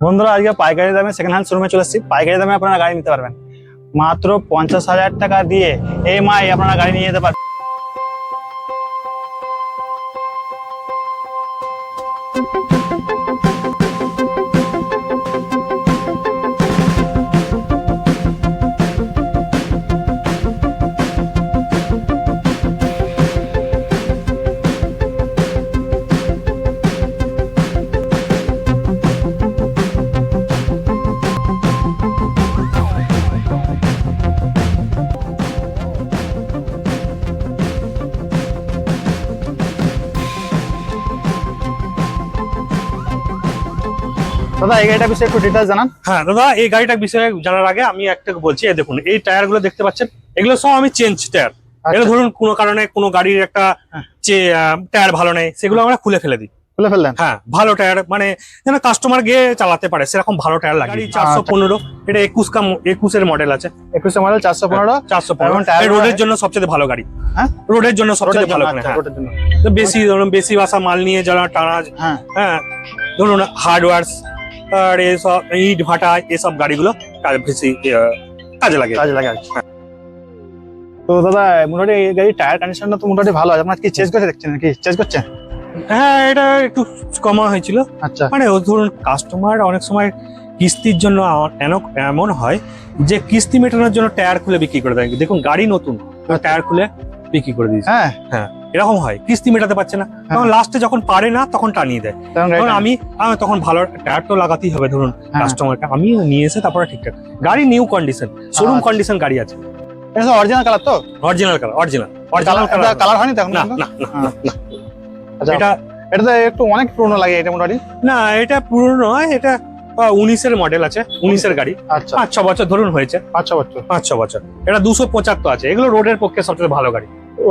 বন্ধুরা, আজকে পাইকারি দামে সেকেন্ড হ্যান্ড শোরুমে চলে এসেছি। পাইকারি দামে আপনারা গাড়ি নিতে পারবেন। মাত্র পঞ্চাশ হাজার টাকা দিয়ে এই মাই আপনারা গাড়ি নিয়ে যেতে পারবেন। দাদা এই গাড়িটা বিষয়ে একটু ডিটেলস জানান। হ্যাঁ দাদা এই গাড়িটার বিষয়ে জানার আগে আমি একটা বলছি এই দেখুন এই টায়ারগুলো দেখতে পাচ্ছেন এগুলো সব আমি চেঞ্জ টায়ার এগুলো ধরুন কোনো কারণে কোনো গাড়ির একটা হ্যাঁ। যে টায়ার ভালো নেই সেগুলো আমরা খুলে ফেলে দিই। খুলে ফেললেন? হ্যাঁ ভালো টায়ার মানে যেন কাস্টমার গিয়ে চালাতে পারে সেরকম ভালো টায়ার লাগে চারশো পনেরো এটা একুশ কাম একুশের মডেল আছে। একুশে মডেল চারশো পনেরো। চারশো পনেরো। রোডের জন্য সবচেয়ে ভালো গাড়ি। হ্যাঁ? রোডের জন্য সবচেয়ে ভালো গাড়ি আচ্ছা, হ্যাঁ। রোডের জন্য। তো বেশি ধরুন বেশি বাসা মাল নিয়ে যারা টানা হ্যাঁ। হ্যাঁ ধরুন হার্ডওয়ার্স আর এসব ইট ভাটা এসব গাড়িগুলো বেশি কাজে লাগে। কাজে লাগে কি। তো দাদা মোটামুটি এই গাড়ির টায়ার কন্ডিশনটা তো মোটামুটি ভালো আছে। আপনার কি চেঞ্জ করে দেখছেন কি চেঞ্জ করছেন হ্যাঁ এটা একটু কমা হয়েছিল। আচ্ছা। মানে ও ধরুন কাস্টমার অনেক সময় কিস্তির জন্য এমন হয় যে কিস্তি মেটানোর জন্য টায়ার খুলে বিক্রি করে দেয়। দেখুন গাড়ি নতুন টায়ার খুলে বিক্রি করে দিয়েছে। হ্যাঁ। হ্যাঁ। এরকম হয় কিস্তি মেটাতে পারছে না। তখন লাস্টে যখন পারে না তখন টানিয়ে দেয়। তখন আমি তখন ভালো টায়ার তো লাগাতেই হবে ধরুন হ্যাঁ। কাস্টমারকে আমি নিয়ে এসে তারপরে ঠিকঠাক। গাড়ি নিউ কন্ডিশন শোরুম। কন্ডিশন গাড়ি আছে। এটা অরিজিনাল কালার তো? Original colour original original colour colour হয়নি তখন না না না, না আচ্ছা। এটা এটা তো একটু অনেক পুরনো লাগে এটা মোটামুটি। না এটা পুরনো নয় এটা উনিশের মডেল আছে উনিশের গাড়ি। আচ্ছা। পাঁচ ছ বছর ধরুন হয়েছে। পাঁচ ছ বছর। পাঁচ ছ বছর। এটা দুশো পঁচাত্তর আছে এগুলো রোডের পক্ষে সবচেয়ে ভালো গাড়ি।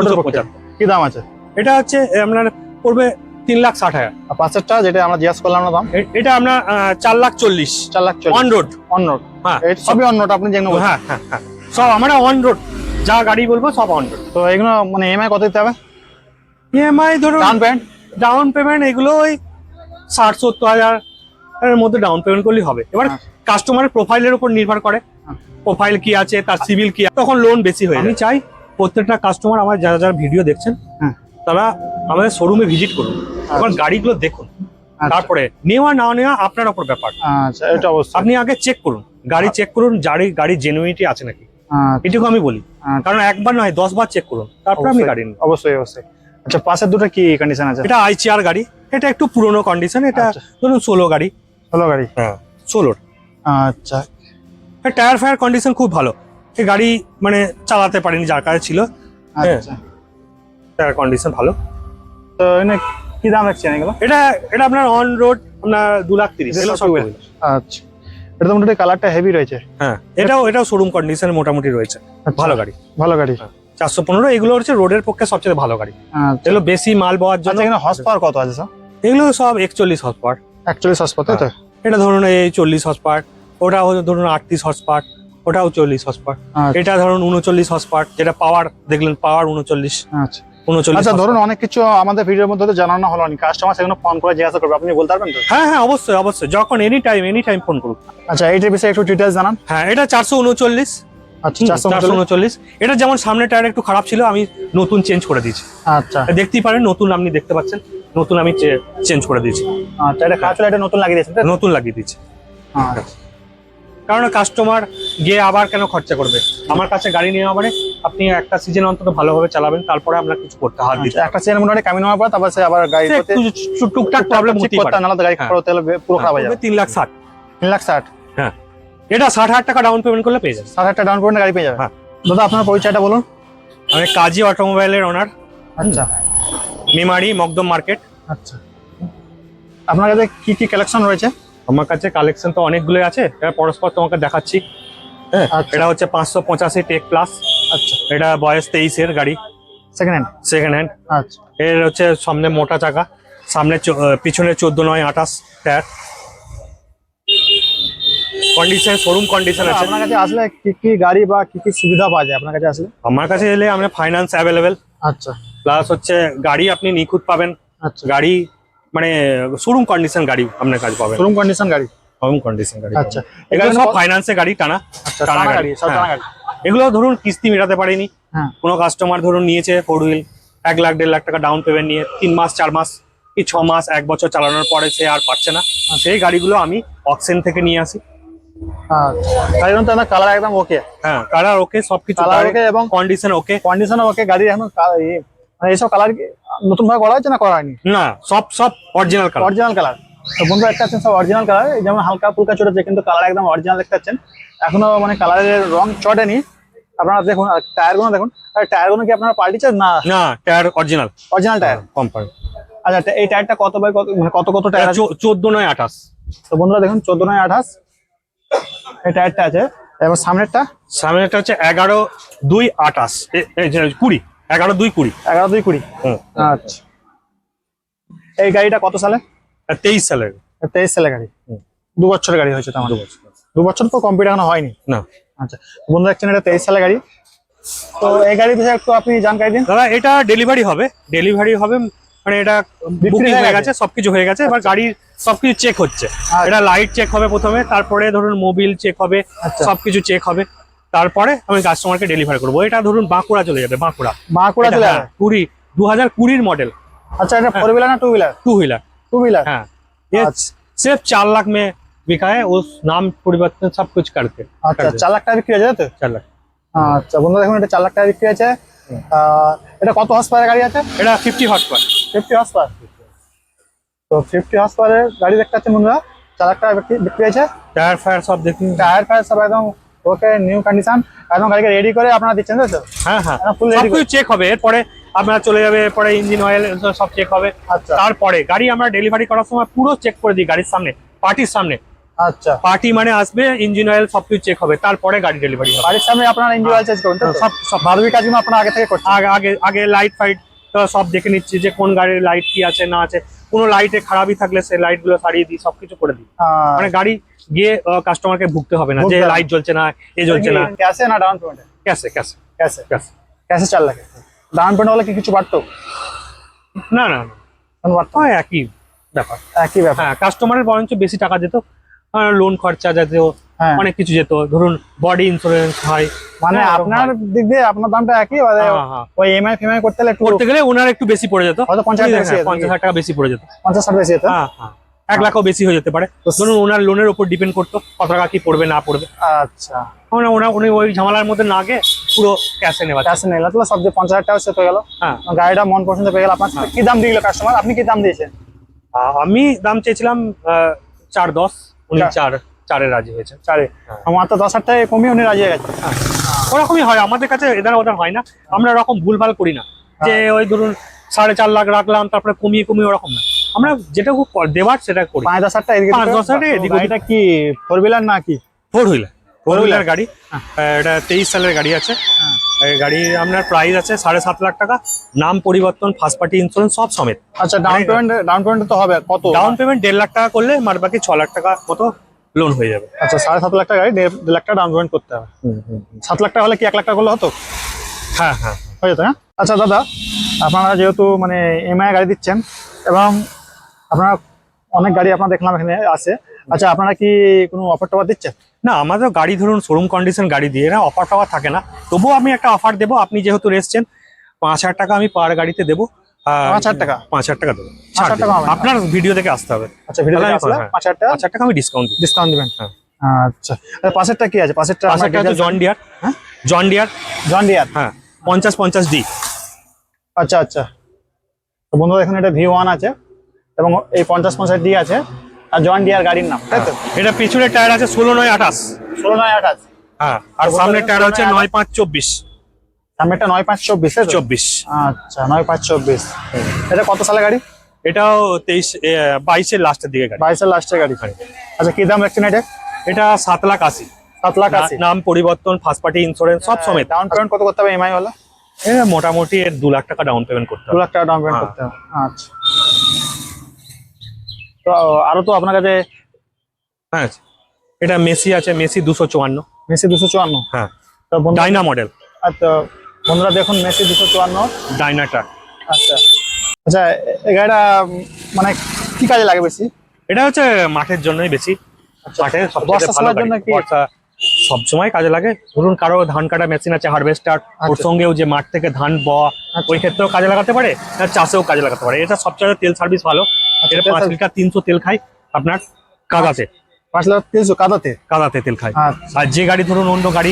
দুশো পঁচাত্তর। কি দাম আছে? এটা হচ্ছে আপনার পড়বে তিন লাখ ষাট হাজার। আর পাঁচেরটা যেটা আমরা জিজ্ঞাসা করলাম না দাম? এটা আপনার চার লাখ চল্লিশ। চার লাখ অন চল্লিশ রোড হ্যাঁ। সবই অন্যটা আপনি যেগুলো। হ্যাঁ হ্যাঁ হ্যাঁ। সব আমরা অন রোড যা গাড়ি বলব সব অন রোড তো এগুলো মানে ইএমআই কত দিতে হবে? ইএমআই ধরুন ডাউন পেমেন্ট ডাউন পেমেন্ট এগুলো ওই ষাট সত্তর হাজার এর মধ্যে ডাউন পেমেন্ট করলেই হবে। এবার হ্যাঁ। কাস্টমারের প্রোফাইলের উপর নির্ভর করে। হ্যাঁ। প্রোফাইল কি আছে তার সিভিল কি আছে, তখন লোন বেশি হয়ে আমি চাই প্রত্যেকটা কাস্টমার আমার যারা যারা ভিডিও দেখছেন হ্যাঁ। তারা আমাদের শোরুমে ভিজিট করুন আমার গাড়িগুলো দেখুন। তারপরে নেওয়া না নেওয়া আপনার ওপর ব্যাপার। আচ্ছা এটা অবশ্যই। আপনি আগে চেক করুন গাড়ি চেক করুন গাড়ি গাড়ির জেনুইনিটি আছে নাকি। আচ্ছা, এটুকু আমি বলি। আচ্ছা। কারণ একবার নয় দশ বার চেক করুন তারপরে অবশ্যই। গাড়ি নিন অবশ্যই অবশ্যই। আচ্ছা পাশের দুটো কি কন্ডিশন আছে? এটা আইচিআর গাড়ি এটা একটু পুরনো কন্ডিশন এটা আচ্ছা। ধরুন ষোলো গাড়ি। ভালো গাড়ি? হ্যাঁ ষোলোর। আচ্ছা। টায়ার ফায়ার কন্ডিশন খুব ভালো। গাড়ি মানে চালাতে পারেনি যার কাছে ছিল। হ্যাঁ। আচ্ছা। কন্ডিশন ভালো। তো কি দাম রাখছেন এগুলো? এটা এটা আপনার অন রোড আপনার দু লাখ তিরিশ। আচ্ছা। এটা তো মোটামুটি কালারটা হেভি রয়েছে? হ্যাঁ। এটাও এটাও শোরুম কন্ডিশন মোটামুটি রয়েছে। আচ্ছা, ভালো গাড়ি। ভালো গাড়ি। চারশো পনেরো এগুলো হচ্ছে রোডের পক্ষে সবচেয়ে ভালো গাড়ি। আচ্ছা। এগুলো বেশি মাল বওয়ার জন্য এখানে হর্স পাওয়ার কত আছে স্যার এগুলো সব একচল্লিশ হর্স পাওয়ার একচল্লিশ হর্স পাওয়ার তাই তো? এটা ধরুন এই চল্লিশ হর্স পাওয়ার ওটা ধরুন আটত্রিশ হর্স পাওয়ার ওটাও চল্লিশ হর্স পাওয়ার আচ্ছা, এটা ধরুন উনচল্লিশ হর্স পাওয়ার যেটা পাওয়ার দেখলেন পাওয়ার উনচল্লিশ। আচ্ছা। আচ্ছা ধরুন অনেক কিছু আমাদের ভিডিওর মধ্যে জানানো হলো কাস্টমার ফোন করে জিজ্ঞাসা করবে আপনি বলতে পারবেন তো? হ্যাঁ হ্যাঁ অবশ্যই অবশ্যই। যখন any time any time phone করুন। আচ্ছা এইটার বিষয়ে একটু ডিটেলস জানান। হ্যাঁ এটা চারশো উনচল্লিশ। আচ্ছা চারশো উনচল্লিশ। এটা যেমন সামনে টায়ার একটু খারাপ ছিল আমি নতুন চেঞ্জ করে দিয়েছি। আচ্ছা। দেখতেই পারেন নতুন আপনি দেখতে পাচ্ছেন নতুন আমি চেঞ্জ করে দিয়েছি। আচ্ছা এটা এটা নতুন লাগিয়ে তাই নতুন লাগিয়ে দিয়েছি। আচ্ছা। কারণ কাস্টমার গিয়ে আবার কেন খরচা করবে? আমার কাছে গাড়ি নেওয়া মানে আপনি একটা সিজন অন্তত ভালোভাবে চালাবেন তারপরে আপনার কিছু করতে হাত দিতে একটা চেন মোটামুটি কামি নেওয়ার পর তারপর সে আবার গাড়ি টুকটাক প্রবলেম হতেই পারে। হয়, নাহলে গাড়ি হ্যাঁ। পুরো পুরো খারাপ হয়ে যাবে। তিন লাখ ষাট। তিন লাখ ষাট। হ্যাঁ। এটা ষাট হাজার টাকা ডাউন পেমেন্ট করলে পেয়ে যাবে। ষাট হাজার ডাউন পেমেন্ট গাড়ি পেয়ে যাবে। হ্যাঁ। দাদা আপনার পরিচয়টা বলুন। আমি কাজী অটোমোবাইলের ওনার আচ্ছা। মেমারি মকদম মার্কেট। আচ্ছা। আপনার কাছে কি কি কালেকশন রয়েছে? আমার কাছে কালেকশন তো অনেকগুলো আছে এটা পরস্পর তোমাকে দেখাচ্ছি। হ্যাঁ আচ্ছা। এটা হচ্ছে পাঁচশো পঁচাশি টেক প্লাস আচ্ছা। এটা বয়স তেইশের গাড়ি। সেকেন্ড হ্যান্ড সেকেন্ড হ্যান্ড আচ্ছা। এর হচ্ছে সামনে মোটা চাকা সামনে পিছনে চোদ্দ নয় আঠাশ টায়ার কন্ডিশন শোরুম কন্ডিশন আছে। আপনার কাছে আসলে কি কি গাড়ি বা কি কি সুবিধা পাওয়া যায় আপনার কাছে আসলে? আমার কাছে এলে আমরা ফাইন্যান্স অ্যাভেলেবেল আচ্ছা। প্লাস হচ্ছে গাড়ি আপনি নিখুঁত পাবেন। আচ্ছা। গাড়ি মানে শোরুম কন্ডিশন গাড়ি আপনার কাছে পাবেন। শোরুম কন্ডিশন গাড়ি? হোম কন্ডিশন গাড়ি আচ্ছা এগুলো সব ফাইন্যান্সে গাড়ি টানা আচ্ছা টানা টানা গাড়ি, গাড়ি সব হ্যাঁ। টানা গাড়ি। এগুলো ধরুন কিস্তি মেটাতে পারেনি। হ্যাঁ। কোনো কাস্টমার ধরুন নিয়েছে ফোর হুইল এক লাখ দেড় লাখ টাকা ডাউন পেমেন্ট নিয়ে তিন মাস চার মাস কি ছ মাস এক বছর চালানোর পরে সে আর পাচ্ছে না। সেই গাড়িগুলো আমি অক্সেন থেকে নিয়ে আসি। আচ্ছা। গাড়ির মধ্যে কালার একদম ওকে হ্যাঁ কালার ওকে সবকিছু কালার ওকে এবং কন্ডিশন ওকে কন্ডিশন ওকে গাড়ি এখন মানে এইসব কালার নতুন ভাবে করা হয়েছে না করা হয়নি? না সব সব অরিজিনাল কালার অরিজিনাল কালার তো বন্ধুরা একটা আছেন সব অরিজিনাল কালার যেমন হালকা ফুলকা চড়েছে কিন্তু কালার একদম অরিজিনাল দেখতে পাচ্ছেন। এখনও মানে কালারের রং চটেনি। আপনারা দেখুন টায়ারগুলো দেখুন। টায়ারগুলো কি আপনারা পাল্টিছেন না। না tyre original original tyre? Company আচ্ছা এই টায়ারটা কত বাই কত মানে কত কত টায়ার চোদ্দ নয় আঠাশ। তো বন্ধুরা দেখুন চোদ্দ নয় আঠাশ। এই টায়ারটা আছে। এবং সামনেরটা? সামনেটা হচ্ছে এগারো দুই আঠাশ। কুড়ি। এগারো দুই কুড়ি। এগারো দুই কুড়ি? আচ্ছা। এই গাড়িটা কত সালে? তেইশ সালের। তেইশ সালে গাড়ি। দু বছরের গাড়ি হয়েছে তো আমার দু বছর। তো কমপ্লিট এখনও হয়নি? না। আচ্ছা। বন্ধু দেখছেন এটা তেইশ সালে গাড়ি। তো এই গাড়ি বিষয়ে একটু আপনি জানকারি দিন। দাদা এটা ডেলিভারি হবে। ডেলিভারি হবে মানে এটা বুকিং হয়ে গেছে? সবকিছু হয়ে গেছে। এবার গাড়ির সবকিছু চেক হচ্ছে। আচ্ছা। এটা লাইট চেক হবে প্রথমে তারপরে ধরুন মোবিল চেক হবে আচ্ছা। সবকিছু চেক হবে। তারপরে আমি কাস্টমারকে ডেলিভারি করবো এটা ধরুন বাঁকুড়া চলে যাবে বাঁকুড়া মাকুড়া চলে হ্যাঁ, যাবে কুড়ি দু হাজার কুড়ির মডেল अच्छा এটা फोर व्हीलर ना two wheeler two wheeler two wheeler हाँ ये अच्छा सिर्फ चार लाख में बिका है उस नाम परिवर्तन सब कुछ करके আচ্ছা চার লাখ টাকা বিক্রি হয়েছে তাই তো চার লাখ আচ্ছা বন্ধু দেখুন এটা চার লাখ টাকা বিক্রি হয়েছে আহ, এটা কত হর্স পাওয়ারের গাড়ি আছে এটা fifty horse power fifty horse power তো ফিফটি হর্স পাওয়ারের গাড়ি দেখতে পাচ্ছেন বন্ধুরা চার লাখ টাকা বিক্রি বিক্রি হয়েছে টায়ার ফায়ার সব দেখুন টায়ার ফায়ার সব একদম ওকে নিউ কন্ডিশন একদম গাড়িকে রেডি করে আপনারা দিচ্ছেন তো? হ্যাঁ হ্যাঁ। হ্যাঁ, full সব চেক হবে। এরপরে আপনার চলে যাবে এরপরে ইঞ্জিন অয়েল সব চেক হবে। আচ্ছা। তারপরে গাড়ি আমরা ডেলিভারি করার সময় পুরো চেক করে দিই গাড়ির সামনে পার্টির সামনে। আচ্ছা। পার্টি মানে আসবে ইঞ্জিন অয়েল সবকিছু চেক হবে তারপরে গাড়ি ডেলিভারি হবে। গাড়ির সামনে আপনারা ইঞ্জিন অয়েল চেঞ্জ করুন সব সব। বারবি কাজগুলো আপনারা আগে থেকে করছেন। আগে আগে আগে লাইট ফাইট সব দেখে নিচ্ছি যে কোন গাড়ির লাইট কি আছে না আছে। কোনো লাইটে খারাপই থাকলে সেই লাইটগুলো সারিয়ে দিই সবকিছু করে দিই। মানে গাড়ি গিয়ে কাস্টমারকে ভুগতে হবে না যে লাইট জ্বলছে না এ জ্বলছে না। ক্যাশে না ডাউন পেমেন্টে ক্যাশে ক্যাশে ক্যাশে ক্যাশে ক্যাশে চার লাখে? ডাউন পেমেন্ট হলে কি কিছু বাড়তো? না না না। হয় একই ব্যাপার। একই ব্যাপার। হ্যাঁ কাস্টমারের বরঞ্চ বেশি টাকা যেত লোন খরচা যেত হ্যাঁ। অনেক কিছু যেত। ধরুন বডি ইন্স্যুরেন্স হয় মানে আপনার দিক দিয়ে আপনার দামটা একই মানে হ্যাঁ, হ্যাঁ। ওই এমআই ফেমআই করতে একটু করতে গেলে ওনার একটু বেশি পড়ে যেত। হয়তো পঞ্চাশ হাজার টাকা বেশি পড়ে যেত। পঞ্চাশ ষাট বেশি যেত হ্যাঁ হ্যাঁ। এক লাখও বেশি হয়ে যেতে পারে। ধরুন ওনার লোনের উপর ডিপেন্ড করতো কত টাকা কি পড়বে না পড়বে। আচ্ছা। মানে ওনা উনি ওই ঝামেলার মধ্যে না গিয়ে পুরো ক্যাশে নেওয়া ক্যাশে নিলে তাহলে সব যে পঞ্চাশ হাজার টাকা সে পেয়ে গেল। হ্যাঁ। গাড়িটা মন পছন্দ পেয়ে গেল। আপনার কি দাম দিয়ে গেল কাস্টমার আপনি কি দাম দিয়েছেন? আমি দাম চেয়েছিলাম চার দশ। উনি চার। চার চারে রাজি হয়েছে চারে। হ্যাঁ। আমার তো দশ হাজার টাকা কমিয়ে উনি রাজি হয়ে গেছে ওরকমই হয় আমাদের কাছে এদার ওদের হয় না। আমরা ওরকম ভুলভাল করি না। যে ওই ধরুন সাড়ে চার লাখ রাখলাম তারপরে কমিয়ে কমিয়ে ওরকম না। আমরা যেটুকু ক- দেওয়ার সেটা করি। পাঁচ দশ হাজার টাকা এদিকে পাঁচ দশ হাজার টাকা গাড়িটা কি ফোর হুইলার না কি ফোর হুইলার ফোর হুইলার গাড়ি। এটা তেইশ সালের গাড়ি আছে। এই গাড়ি আপনার প্রাইস আছে সাড়ে সাত লাখ টাকা। নাম পরিবর্তন ফার্স্ট পার্টি ইন্স্যুরেন্স সব সমেত। আচ্ছা ডাউন পেমেন্ট ডাউন পেমেন্ট তো হবে। কত? ডাউন পেমেন্ট দেড় লাখ টাকা করলে মার বাকি ছ লাখ টাকা মতো লোন হয়ে যাবে। আচ্ছা সাড়ে সাত লাখ টাকা গাড়ি দেড় লাখ টাকা ডাউন পেমেন্ট করতে হবে। সাত লাখ টাকা হলে কি এক লাখ টাকা করলে হতো? হ্যাঁ হ্যাঁ। হয়ে যেত হ্যাঁ? আচ্ছা দাদা আপনারা যেহেতু মানে এমআই গাড়ি দিচ্ছেন এবং আপনারা অনেক গাড়ি আপনারা দেখলাম এখানে আছে। আচ্ছা আপনারা কি কোনো অফার টফার দিচ্ছেন? না আমাদের গাড়ি ধরুন শোরুম কন্ডিশন গাড়ি দিয়ে না অফার টফার থাকে না। তবুও আমি একটা অফার দেবো আপনি যেহেতু এসছেন পাঁচ হাজার টাকা আমি পার গাড়িতে দেবো পাঁচ হাজার টাকা? পাঁচ হাজার টাকা দেবো? আপনার ভিডিও দেখে আসতে হবে। আচ্ছা ভিডিও তাহলে আসলে। পাঁচ হাজার টাকা? পাঁচ হাজার টাকা আমি ডিসকাউন্ট ডিসকাউন্ট দিবেন? হ্যাঁ। আচ্ছা পাশেরটা কি আছে? পাশেরটা জন ডিয়ার হ্যাঁ? জন ডিয়ার জন ডিয়ার হ্যাঁ পঞ্চাশ পঞ্চাশ ডি আচ্ছা আচ্ছা। তো বন্ধুরা এখানে ভি ওয়ান আছে এবং এই পঞ্চাশ পঞ্চাশ ডি আছে। আর জন ডিয়ার গাড়ির নাম তাই তো? এটা পিছনের টায়ার আছে ষোলো নয় আঠাশ। ষোলো নয় আঠাশ। হ্যাঁ আর সামনের টায়ার হচ্ছে নয় পাঁচ চব্বিশ। সামনেটা নয় পাঁচ চব্বিশ চব্বিশ। আচ্ছা নয় পাঁচ চব্বিশ। এটা কত সালে গাড়ি? এটাও তেইশ বাইশের লাস্টের দিকে গাড়ি। বাইশের লাস্টের গাড়ি। আচ্ছা কি দাম রাখছেন এটা? এটা সাত লাখ আশি। সাত লাখ আশি। নাম পরিবর্তন ফার্স্ট পার্টি ইন্স্যুরেন্স সব সমেত। ডাউন পেমেন্ট কত করতে হবে এমআই এ মোটামুটি দু লাখ টাকা ডাউন পেমেন্ট করতে দু হবে লাখ টাকা ডাউন পেমেন্ট হ্যাঁ। করতে হবে। আচ্ছা। তো আরও তো আপনার কাছে হ্যাঁ এটা মেসি আছে মেসি দুশো চুয়ান্ন। মেসি দুশো চুয়ান্ন। হ্যাঁ। তো ডাইনা মডেল আচ্ছা বন্ধুরা দেখুন মেসি দুশো চুয়ান্ন। ডাইনাটা আচ্ছা। আচ্ছা এটা এই গাড়িটা মানে কি কাজে লাগে বেশি? এটা হচ্ছে মাঠের জন্যই বেশি। মাঠে সবচেয়ে ভালো জন্য কি সবসময় কাজে লাগে। ধরুন কারও ধান কাটা মেশিন আছে হারভেস্টার ওর আচ্ছা। সঙ্গেও যে মাঠ থেকে ধান বওয়া আচ্ছা। ওই ক্ষেত্রেও কাজে লাগাতে পারে আর চাষেও কাজে লাগাতে পারে। এটা সবচেয়ে তেল সার্ভিস ভালো। এটা পাঁচ লিটার তিনশো তেল খাই আপনার কাদাতে। পাঁচ লাখ তিনশো কাদাতে? কাদাতে তেল খাই আচ্ছা। আর যে গাড়ি ধরুন অন্য গাড়ি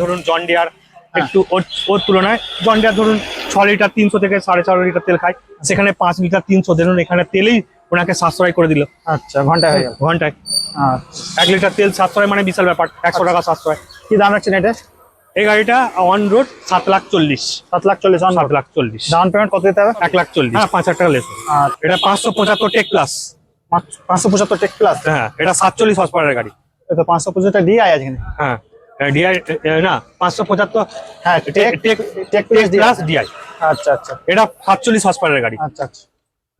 ধরুন জন ডিয়ার একটু ওর ওর তুলনায় জন ডিয়ার ধরুন ছ লিটার তিনশো থেকে সাড়ে চার লিটার তেল খায়। সেখানে পাঁচ লিটার তিনশো ধরুন এখানে তেলেই ওনাকে সাশ্রয় করে দিল। আচ্ছা ঘণ্টা হয়ে গেল। ঘন্টায়। আচ্ছা। এক লিটার তেল সাশ্রয় মানে বিশাল ব্যাপার একশো টাকা সাশ্রয়। কি দাম রাখছেন এটা? এই গাড়িটা অন রোড সাত লাখ চল্লিশ। সাত লাখ চল্লিশ অন সাত লাখ চল্লিশ। ডাউন পেমেন্ট কত দিতে হবে? এক লাখ চল্লিশ। হ্যাঁ পাঁচ হাজার টাকা লেস। আর এটা পাঁচশো পঁচাত্তর টেক প্লাস পাঁচশো পঁচাত্তর টেক প্লাস হ্যাঁ এটা সাতচল্লিশ হর্স পাওয়ারের গাড়ি। তো পাঁচশো পঁচাত্তর ডিআই আছে হ্যাঁ। ডিআই না পাঁচশো পঁচাত্তর হ্যাঁ tech tech tech plus DI plus DI আচ্ছা আচ্ছা। এটা সাতচল্লিশ হর্স পাওয়ারের গাড়ি। আচ্ছা আচ্ছা।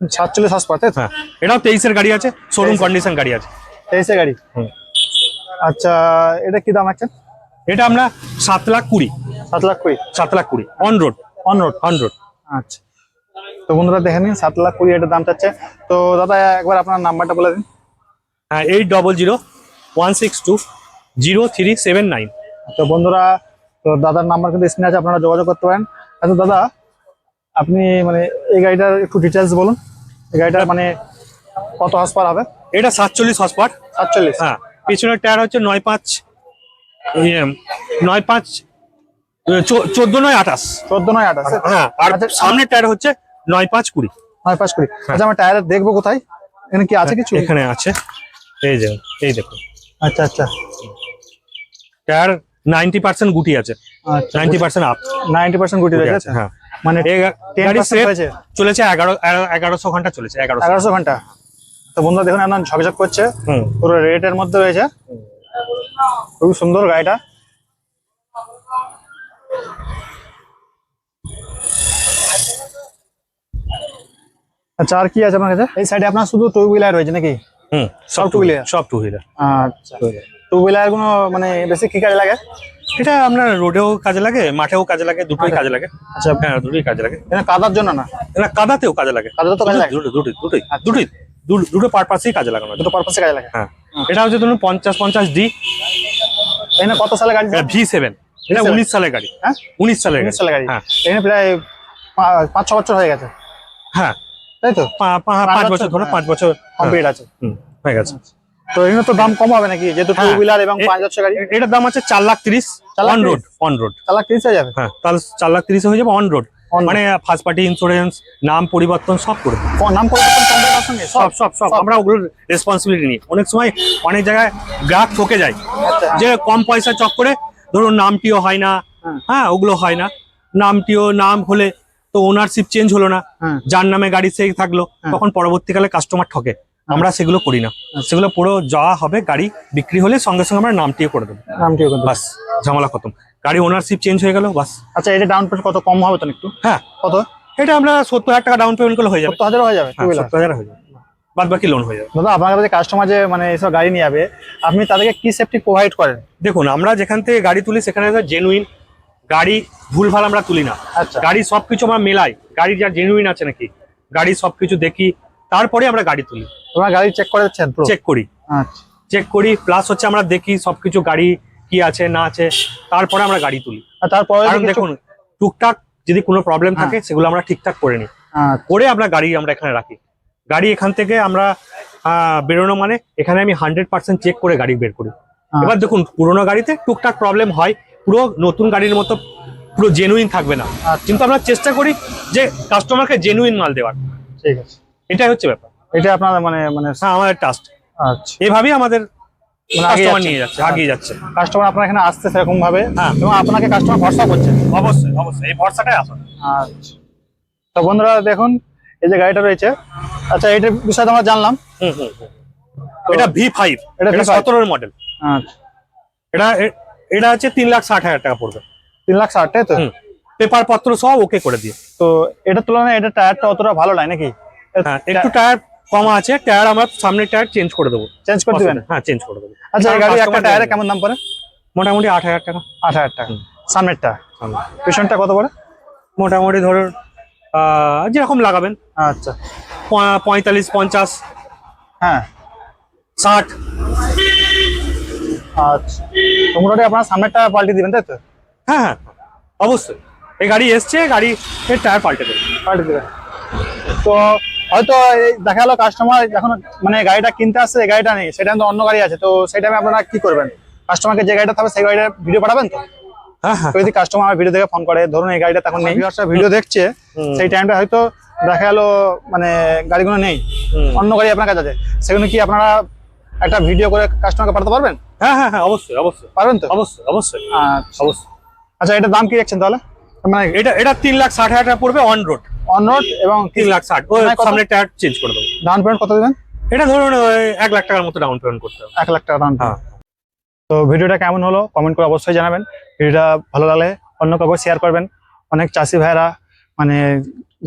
সাতচল্লিশ হাসপাতাল হ্যাঁ। এটাও তেইশের গাড়ি আছে শোরুম কন্ডিশন গাড়ি আছে। তেইশে গাড়ি। আচ্ছা এটা কি দাম রাখছেন? এটা আমরা সাত লাখ কুড়ি। সাত লাখ কুড়ি? সাত লাখ কুড়ি। On road on road on road আচ্ছা। তো বন্ধুরা দেখে নিন সাত লাখ কুড়ি এটার দাম চাচ্ছে। তো দাদা একবার আপনার নাম্বারটা বলে দিন। হ্যাঁ eight double zero one six two zero three seven nine তো বন্ধুরা তো দাদার নাম্বার কিন্তু স্ক্রিনে আছে আপনারা যোগাযোগ করতে পারেন। আচ্ছা দাদা আপনি মানে এই গাড়িটার একটু ডিটেলস বলুন। এই গাড়িটার মানে কত হর্স হবে? এটা সাতচল্লিশ হর্স পাওয়ার সাতচল্লিশ। হ্যাঁ পিছনের টায়ার হচ্ছে নয় পাঁচ নয় পাঁচ চোদ্দ নয় আঠাশ। চোদ্দ নয় আঠাশ। হ্যাঁ আর আচ্ছা, সামনের টায়ার হচ্ছে নয় পাঁচ কুড়ি। নয় পাঁচ কুড়ি। আচ্ছা আমার টায়ার দেখব কোথায়? এখানে কি আছে কিছু? এখানে আছে। এই যে এই দেখুন আচ্ছা আচ্ছা। টায়ার নাইনটি পার্সেন্ট গুটি আছে। Ninety percent up ninety percent গুটি আচ্ছা। হ্যাঁ। মানে এই গা- 10% গাড়ি সেফ চলেছে এগারো এগারো- এগারোশো ঘণ্টা চলেছে এগারোশো। ঘণ্টা। তো বন্ধুরা দেখুন আপনার ঝকঝক করছে। পুরো রেটের মধ্যে রয়েছে খুবই সুন্দর গাড়িটা। আচ্ছা আর কি আছে আপনার কাছে? এই সাইডে আপনার শুধু টু হুইলার রয়েছে নাকি? হুম সব টু হুইলার সব টু হুইলার আচ্ছা। টু হুইলারগুলো মানে বেশি কি কাজে লাগে? এটা আপনার রোডেও কাজে লাগে মাঠেও কাজে লাগে দুটোই কাজে লাগে। আচ্ছা হ্যাঁ দুটোই কাজে লাগে। এটা কাদার জন্য না? এটা কাদাতেও কাজে লাগে। কাদাতে তো কাজে লাগে? দুটো দুটোই দুটোই। আচ্ছা। দুটোই। দু- দুটো পারপাসেই কাজে লাগানো। দুটো পারপাসে কাজে লাগে? হ্যাঁ। এটা হচ্ছে ধরুন পঞ্চাশ পঞ্চাশ ডি এখানে কত সালে গাড়ি ভি সেভেন এটা V7 উনিশ সালের গাড়ি। হ্যাঁ? উনিশ সালের গাড়ি সালে গাড়ি। হ্যাঁ। এখানে প্রায় পাঁচ ছ বছর হয়ে গেছে। হ্যাঁ। তাই তো? পাঁচ বছর, ধরো হ্যাঁ। পাঁচ বছর কমপ্লিট আছে। হুম, হয়ে গেছে। তো এখানে তো দাম কম হবে নাকি? যেহেতু টু হ্যাঁ। হুইলার এবং পাঁচ বছর গাড়ি। এটার দাম আছে চার লাখ তিরিশ। অন রোড অন রোড চার লাখ তিরিশ হয়ে যাবে? হ্যাঁ তাহলে চার লাখ তিরিশে হয়ে যাবে অন রোড মানে ফার্স্ট পার্টি ইন্স্যুরেন্স নাম পরিবর্তন সব করে নাম পরিবর্তন সব সব সব আমরা ওগুলোর রেসপন্সিবিলিটি নিই। অনেক সময় অনেক জায়গায় গ্রাহক ঠকে যায়। আচ্ছা। যে কম পয়সা চক্করে ধরুন নামটিও হয় না। হ্যাঁ। হ্যাঁ ওগুলো হয় না। নামটিও নাম হলে তো ওনারশিপ চেঞ্জ হলো না। হ্যাঁ। যার নামে গাড়ি সেই থাকল। তখন পরবর্তীকালে কাস্টমার ঠকে। আমরা সেগুলো করি না। সেগুলো পুরো যাওয়া হবে গাড়ি বিক্রি হলে সঙ্গে সঙ্গে আমরা নামটিও করে দেবো। নামটিও কিন্তু বাস ঝামেলা খতম। গাড়ি ওনারশিপ চেঞ্জ হয়ে গেল বাস। আচ্ছা এটা ডাউন পেমেন্ট কত? কম হবে তো একটু? হ্যাঁ। কত? এটা আমরা সত্তর হাজার টাকা ডাউন পেমেন্ট করলে হয়ে যাবে। সত্তর হাজারও হয়ে যাবে হ্যাঁ, সত্তর হাজার হয়ে যাবে। বাদ বাকি লোন হয়ে যাবে। দাদা আপনার কাছে কাস্টমার যে মানে এইসব গাড়ি নিয়ে যাবে আপনি তাদেরকে কি সেফটি প্রোভাইড করেন? দেখুন আমরা যেখান থেকে গাড়ি তুলি সেখানে জেনুইন গাড়ি ভুলভাল আমরা তুলি না। আচ্ছা। গাড়ি সবকিছু আমরা মেলাই। গাড়ি যা জেনুইন আছে নাকি গাড়ি সবকিছু দেখি তারপরে আমরা গাড়ি তুলি। তোমার গাড়ি চেক করে দিচ্ছেন চেক করি। আচ্ছা। চেক করি প্লাস হচ্ছে আমরা দেখি সবকিছু গাড়ি কি আছে না আছে তারপরে আমরা গাড়ি তুলি। আর তারপরে দেখুন টুকটাক যদি কোনো প্রবলেম থাকে সেগুলো আমরা ঠিকঠাক করে নিই। আচ্ছা, করে আমরা গাড়ি আমরা এখানে রাখি। গাড়ি এখান থেকে আমরা বেরোনো মানে এখানে আমি হান্ড্রেড পার্সেন্ট চেক করে গাড়ি বের করি। হ্যাঁ। এবার দেখুন পুরোনো গাড়িতে টুকটাক প্রবলেম হয় পুরো নতুন গাড়ির মতো পুরো জেনুইন থাকবে না। আচ্ছা। কিন্তু আমরা চেষ্টা করি যে কাস্টমারকে জেনুইন মাল দেওয়ার। ঠিক আছে। এটাই হচ্ছে ব্যাপার। এটা আপনার মানে মানে হ্যাঁ আমাদের টাস্ট আচ্ছা। এভাবেই আমাদের মানে কাস্টমার নিয়ে যাচ্ছে আগিয়ে যাচ্ছে। কাস্টমার আপনার এখানে আসছে সেরকম ভাবে হ্যাঁ। এবং আপনাকে কাস্টমার ভরসা করছে? অবশ্যই অবশ্যই। এই ভরসাটাই আসল। আচ্ছা। তো বন্ধুরা দেখুন এই যে গাড়িটা রয়েছে। আচ্ছা এটার বিষয়ে আমরা জানলাম। হুম। এটা ভি ফাইভ এটা সতেরোর মডেল আচ্ছা। এটা এটা হচ্ছে তিন লাখ ষাট হাজার টাকা পড়বে। তিন লাখ ষাট তাই তো। পেপার পত্র সব ওকে করে দিয়ে তো এটার তুলনায় এটা টায়ারটা অতটা ভালো নয় নাকি? হ্যাঁ একটু টায়ার কমা আছে টায়ার আমরা সামনের টায়ার চেঞ্জ করে দেবো। চেঞ্জ করে দেবেন? হ্যাঁ চেঞ্জ করে দেবো। আচ্ছা গাড়ি একটা টায়ারে কেমন দাম পড়ে? মোটামুটি আট হাজার টাকা। আট হাজার টাকা। সামনেরটা সামনে। পিছনটা কত পড়ে? মোটামুটি ধরুন যেরকম লাগাবেন। আচ্ছা। পঁয়তাল্লিশ পঞ্চাশ হ্যাঁ। ষাট। আচ্ছা। মোটামুটি আপনার সামনেরটা পাল্টে দিবেন তাই তো? হ্যাঁ হ্যাঁ। অবশ্যই। এই গাড়ি এসছে গাড়ি টায়ার পাল্টে দেবে। পাল্টে দিবেন। তো হয়তো এই দেখা গেলো কাস্টমার যখন মানে গাড়িটা কিনতে আসছে এই গাড়িটা নেই সেটা তো অন্য গাড়ি আছে তো সেই টাইমে আপনারা কি করবেন? কাস্টমারকে যে গাড়িটা থাকবে সেই গাড়িটা ভিডিও পাঠাবেন তো? হ্যাঁ হ্যাঁ। যদি কাস্টমার ভিডিও দেখে ফোন করে ধরুন এই গাড়িটা তখন নেই। ভিডিও দেখছে। সেই টাইমটা হয়তো দেখা গেলো মানে গাড়িগুলো নেই। অন্য গাড়ি আপনার কাছে আছে। সেগুলো কি আপনারা একটা ভিডিও করে কাস্টমারকে পাঠাতে পারবেন? হ্যাঁ হ্যাঁ হ্যাঁ অবশ্যই অবশ্যই। পারবেন তো? অবশ্যই অবশ্যই। আচ্ছা। অবশ্যই। আচ্ছা এটার দাম কি রাখছেন তাহলে? মানে এটা এটা তিন লাখ ষাট হাজার টাকা পড়বে অন রোড অন রোড এবং তিন লাখ ষাট। মানে সামনে টায়ার চেঞ্জ করে দেবো। ডাউন পেমেন্ট কত দেবেন? এটা ধরুন এক লাখ টাকার মতো ডাউন পেমেন্ট করতে হবে। এক লাখ টাকা ডাউন হ্যাঁ। তো ভিডিওটা কেমন হলো? কমেন্ট করে অবশ্যই জানাবেন। ভিডিওটা ভালো লাগলে অন্য কাউকে শেয়ার করবেন। অনেক চাষি ভাইরা মানে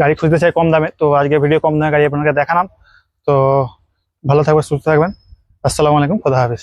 গাড়ি খুঁজতে চায় কম দামে। তো আজকে ভিডিও কম দামে গাড়ি আপনাকে দেখালাম। তো ভালো থাকবেন সুস্থ থাকবেন। আসসালামু আলাইকুম খোদা হাফিজ।